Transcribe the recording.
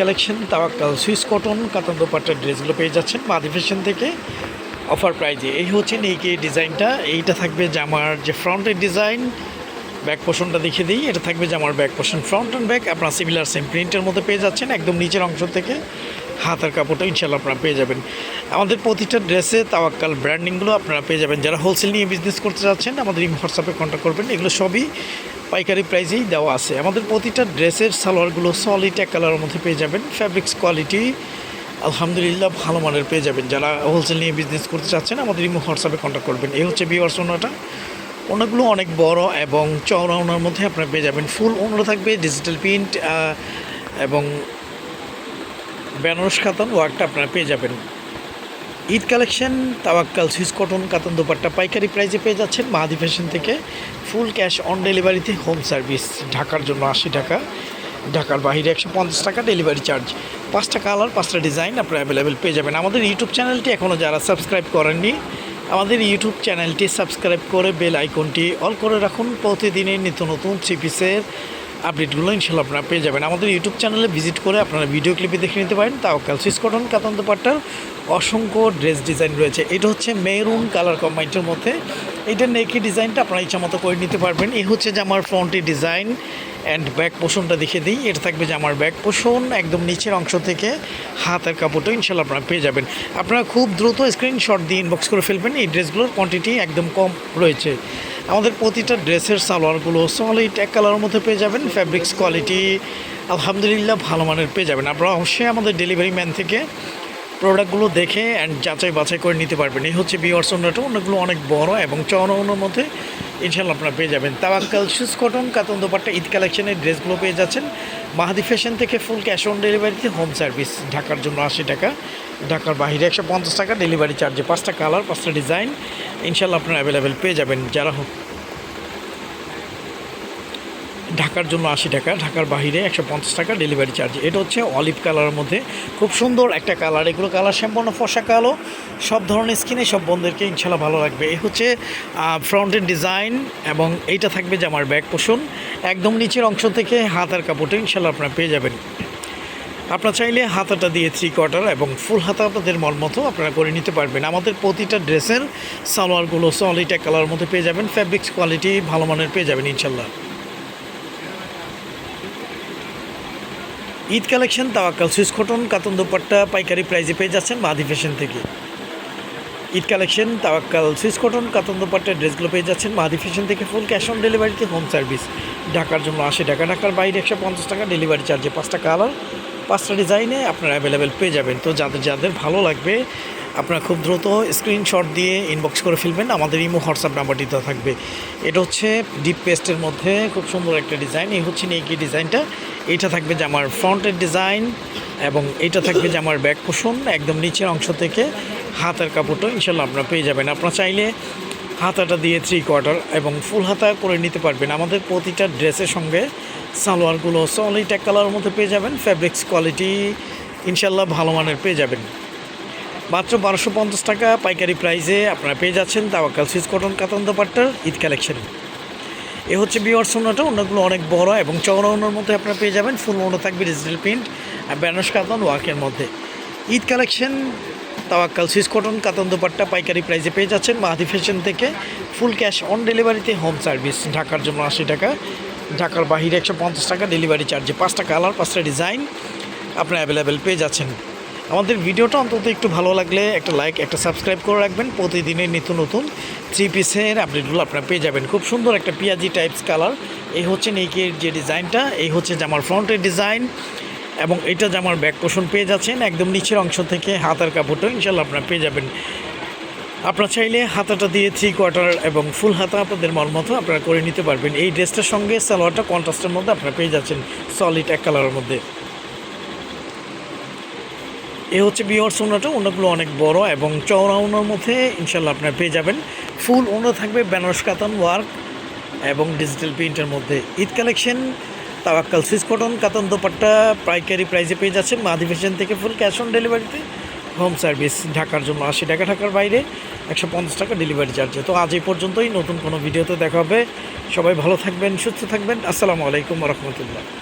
Collection, Tawakkal, Swiss cotton কাতান দোপাট্টার ড্রেসগুলো পেয়ে যাচ্ছেন। মাদি ফ্যাশন থেকে অফার প্রাইজে এই হচ্ছে নেইকে ডিজাইনটা। এইটা থাকবে জামার যে ফ্রন্টের ডিজাইন ব্যাক পোর্শনটা দেখিয়ে দিই। এটা থাকবে জামার back portion front and back আপনার সিমিলার সেম প্রিন্টের মধ্যে পেয়ে যাচ্ছেন। একদম নিচের অংশ থেকে হাতের কাপড়টা ইনশাল্লাহ আপনারা পেয়ে যাবেন। আমাদের প্রতিটা ড্রেসে তাওয়াক্কাল ব্র্যান্ডিংগুলো আপনারা পেয়ে যাবেন। যারা হোলসেল নিয়ে বিজনেস করতে যাচ্ছেন আমাদের এই হোয়াটসঅ্যাপে কন্ট্যাক্ট করবেন। এগুলো সবই পাইকারি প্রাইসেই দেওয়া আছে। আমাদের প্রতিটা ড্রেসের সালোয়ারগুলো সলিড এক কালারের মধ্যে পেয়ে যাবেন। ফ্যাব্রিক্স কোয়ালিটি আলহামদুলিল্লাহ ভালো মানের পেয়ে যাবেন। যারা হোলসেল নিয়ে বিজনেস করতে চাচ্ছেন, আমাদের ইমো হোয়াটসঅ্যাপে কন্ট্যাক্ট করবেন। এই হচ্ছে বিওয়ার্স ওনাটা ওনাগুলো অনেক বড় এবং চওড়া ওনার মধ্যে আপনারা পেয়ে যাবেন। ফুল ওনারা থাকবে ডিজিটাল প্রিন্ট এবং বেনারস কাতান ওয়ার্কটা আপনারা পেয়ে যাবেন। Eid collection, Tawakkal, Swiss cotton, কাতান দোপাট্টা, পাইকারি প্রাইজে পেয়ে যাচ্ছেন মাহাদি ফ্যাশন থেকে ফুল ক্যাশ অন ডেলিভারিতে হোম সার্ভিস। ঢাকার জন্য আশি টাকা, ঢাকার বাইরে একশো পঞ্চাশ টাকা ডেলিভারি চার্জ। পাঁচটা কালার পাঁচটা ডিজাইন আপনারা অ্যাভেলেবেল পেয়ে যাবেন। আমাদের ইউটিউব চ্যানেলটি এখনও যারা সাবস্ক্রাইব করেননি, আমাদের ইউটিউব চ্যানেলটি সাবস্ক্রাইব করে বেল আইকনটি অল করে রাখুন। প্রতিদিনের নিত্য নতুন থ্রি পিসের আপডেটগুলো ইনশাল্লাহ আপনারা পেয়ে যাবেন। আমাদের ইউটিউব চ্যানেলে ভিজিট করে আপনারা ভিডিও ক্লিপে দেখে নিতে পারেন। তাও ক্যালসিস কটন কাতান্ত পাট্টার, অসংখ্য ড্রেস ডিজাইন রয়েছে। এটা হচ্ছে মেরুন কালার কম্বাইন্টের মধ্যে। এটা নেকি ডিজাইনটা আপনারা ইচ্ছা মতো করে নিতে পারবেন। এই হচ্ছে যে আমার ফ্রন্টের ডিজাইন অ্যান্ড ব্যাক পোষণটা দেখে দিই। এটা থাকবে যে আমার ব্যাক পোষণ, একদম নিচের অংশ থেকে হাতের কাপড়টা ইনশাল্লাহ আপনারা পেয়ে যাবেন। আপনারা খুব দ্রুত স্ক্রিনশট দিয়ে ইনবক্স করে ফেলবেন। এই ড্রেসগুলোর কোয়ান্টিটি একদম কম রয়েছে। আমাদের প্রতিটা ড্রেসের সালোয়ারগুলো সলিড এক কালারের মধ্যে পেয়ে যাবেন ফ্যাব্রিক্স কোয়ালিটি আলহামদুলিল্লাহ ভালো মানের পেয়ে যাবেন। আপনারা অবশ্যই আমাদের ডেলিভারি ম্যান থেকে প্রোডাক্টগুলো দেখে অ্যান্ড যাচাই বাছাই করে নিতে পারবেন। এই হচ্ছে বিওয়ার্স অন্যটা অন্যগুলো অনেক বড় এবং চওড়া মধ্যে ইনশাল্লাহ আপনারা পেয়ে যাবেন। তাবাক্কাল শুজ কটন কাতন দোপাট্টা, ঈদ কালেকশনের ড্রেসগুলো পেয়ে যাচ্ছেন। মাহাদি ফ্যাশন থেকে ফুল ক্যাশ অন ডেলিভারিতে হোম সার্ভিস ঢাকার জন্য আশি টাকা, ঢাকার বাহিরে একশো পঞ্চাশ টাকা ডেলিভারি চার্জে পাঁচটা কালার পাঁচটা ডিজাইন ইনশাল্লাহ আপনারা অ্যাভেলেবেল পেয়ে যাবেন। যারা হোক ঢাকার জন্য আশি টাকা, ঢাকার বাইরে একশো পঞ্চাশ টাকা ডেলিভারি চার্জ এটা হচ্ছে অলিভ কালারের মধ্যে। খুব সুন্দর একটা কালার এগুলো কালার সম্পূর্ণ ফসা কালো। সব ধরনের স্কিনে সব বন্ধুদেরকে ইনশাল্লাহ ভালো লাগবে। এই হচ্ছে ফ্রন্টের ডিজাইন এবং এইটা থাকবে যে আমার ব্যাক পোষণ একদম নিচের অংশ থেকে হাতার কাপড়টা ইনশাল্লাহ আপনারা পেয়ে যাবেন। আপনারা চাইলে হাতাটা দিয়ে থ্রি কোয়ার্টার এবং ফুল হাতা আপনাদের মন মতো আপনারা করে নিতে পারবেন। আমাদের প্রতিটা ড্রেসের সালোয়ারগুলো সলিটা কালার মধ্যে পেয়ে যাবেন। ফ্যাব্রিক্স কোয়ালিটি ভালো মানের পেয়ে যাবেন ইনশাল্লাহ Eid collection, Tawakkal Swiss cotton, কাতন dupatta, পাইকারি প্রাইজে পেয়ে যাচ্ছেন মাদি ফ্যাশন থেকে। Eid collection, Tawakkal Swiss cotton, কাতন dupatta ড্রেসগুলো পেয়ে যাচ্ছেন মাদি ফ্যাশন থেকে ফুল ক্যাশ অন ডেলিভারিতে হোম সার্ভিস। ঢাকার জন্য আশি টাকা, ঢাকার বাইরে একশো পঞ্চাশ টাকা, ডেলিভারি চার্জে পাঁচটা কালার। পাঁচটা ডিজাইনে আপনারা অ্যাভেলেবেল পেয়ে যাবেন। তো যাদের যাদের ভালো লাগবে আপনারা খুব দ্রুত স্ক্রিনশট দিয়ে ইনবক্স করে ফেলবেন। আমাদের ইমো হোয়াটসঅ্যাপ নাম্বারটি দেওয়া থাকবে। এটা হচ্ছে ডিপ পেস্টের মধ্যে খুব সুন্দর একটা ডিজাইন এই হচ্ছে নেকি ডিজাইনটা এটা থাকবে যে আমার ফ্রন্টের ডিজাইন এবং এটা থাকবে যে আমার ব্যাক পোষণ একদম নিচের অংশ থেকে হাতের কাপড়টা ইনশাল্লাহ আপনারা পেয়ে যাবেন। আপনারা চাইলে হাতাটা দিয়ে থ্রি কোয়ার্টার এবং ফুল হাতা করে নিতে পারবেন। আমাদের প্রতিটা ড্রেসের সঙ্গে সালোয়ারগুলো সলিড এক কালারের মধ্যে পেয়ে যাবেন। ফ্যাব্রিক্স কোয়ালিটি ইনশাল্লাহ ভালো মানের পেয়ে যাবেন। মাত্র বারোশো পঞ্চাশ টাকা পাইকারি প্রাইসে আপনারা পেয়ে যাচ্ছেন তাওয়াক্কাল সুইচ কটন কাতান দোপাট্টার ঈদ কালেকশন। এ হচ্ছে বিওয়ার সোনাটা অন্যগুলো অনেক বড় এবং চওড়া মধ্যে আপনারা পেয়ে যাবেন ফুল ওনা থাকবে ডিজিটাল প্রিন্ট আর ব্যানার্স কাতন ওয়ার্কের মধ্যে। Eid collection, Tawakkal Swiss cotton কাতান দোপাট্টা পাইকারি প্রাইসে পেয়ে যাচ্ছেন মাহাদি ফ্যাশন থেকে ফুল ক্যাশ অন ডেলিভারিতে হোম সার্ভিস, ঢাকার জন্য আশি টাকা, ঢাকার বাহিরে একশো পঞ্চাশ টাকা, ডেলিভারি চার্জে পাঁচটা কালার পাঁচটা ডিজাইন আপনারা অ্যাভেলেবেল পেয়ে যাচ্ছেন। আমাদের ভিডিওটা অন্তত একটু ভালো লাগলে একটা লাইক একটা সাবস্ক্রাইব করে রাখবেন। প্রতিদিনের নিত্য নতুন থ্রি পিসের আপডেটগুলো আপনারা পেয়ে যাবেন। খুব সুন্দর একটা পিয়াজি টাইপস কালার এই হচ্ছে নেকের যে ডিজাইনটা এই হচ্ছে জামার ফ্রন্টের ডিজাইন এবং এটা জামার ব্যাক পোষণ পেয়ে যাচ্ছেন, একদম নিচের অংশ থেকে হাতার কাপড়টা ইনশাল্লাহ আপনারা পেয়ে যাবেন। আপনারা চাইলে হাতাটা দিয়ে থ্রি কোয়ার্টার এবং ফুল হাতা আপনাদের মন মতো আপনারা করে নিতে পারবেন। এই ড্রেসটার সঙ্গে সালোয়ারটা কন্ট্রাস্টের মধ্যে আপনারা পেয়ে যাচ্ছেন সলিড এক কালারের মধ্যে। এ হচ্ছে বিওর সোনাটা ওনাগুলো অনেক বড় এবং চওড়া ওনার মধ্যে ইনশাল্লাহ আপনারা পেয়ে যাবেন। ফুল ওনা থাকবে বেনারস কাতান ওয়ার্ক এবং ডিজিটাল প্রিন্টের মধ্যে। Eid collection Tawakkal Swiss cotton, কাতান দোপাট্টা পাইকারি প্রাইসে পেয়ে যাচ্ছেন। মাদি ফ্যাশন থেকে ফুল ক্যাশ অন ডেলিভারিতে হোম সার্ভিস ঢাকার জন্য আশি টাকা ঢাকার বাইরে, একশো পঞ্চাশ টাকা ডেলিভারি চার্জে তো আজ এই পর্যন্তই, নতুন কোনো ভিডিওতে দেখা হবে। সবাই ভালো থাকবেন, সুস্থ থাকবেন। আসসালামু আলাইকুম রহমতুল্লাহ।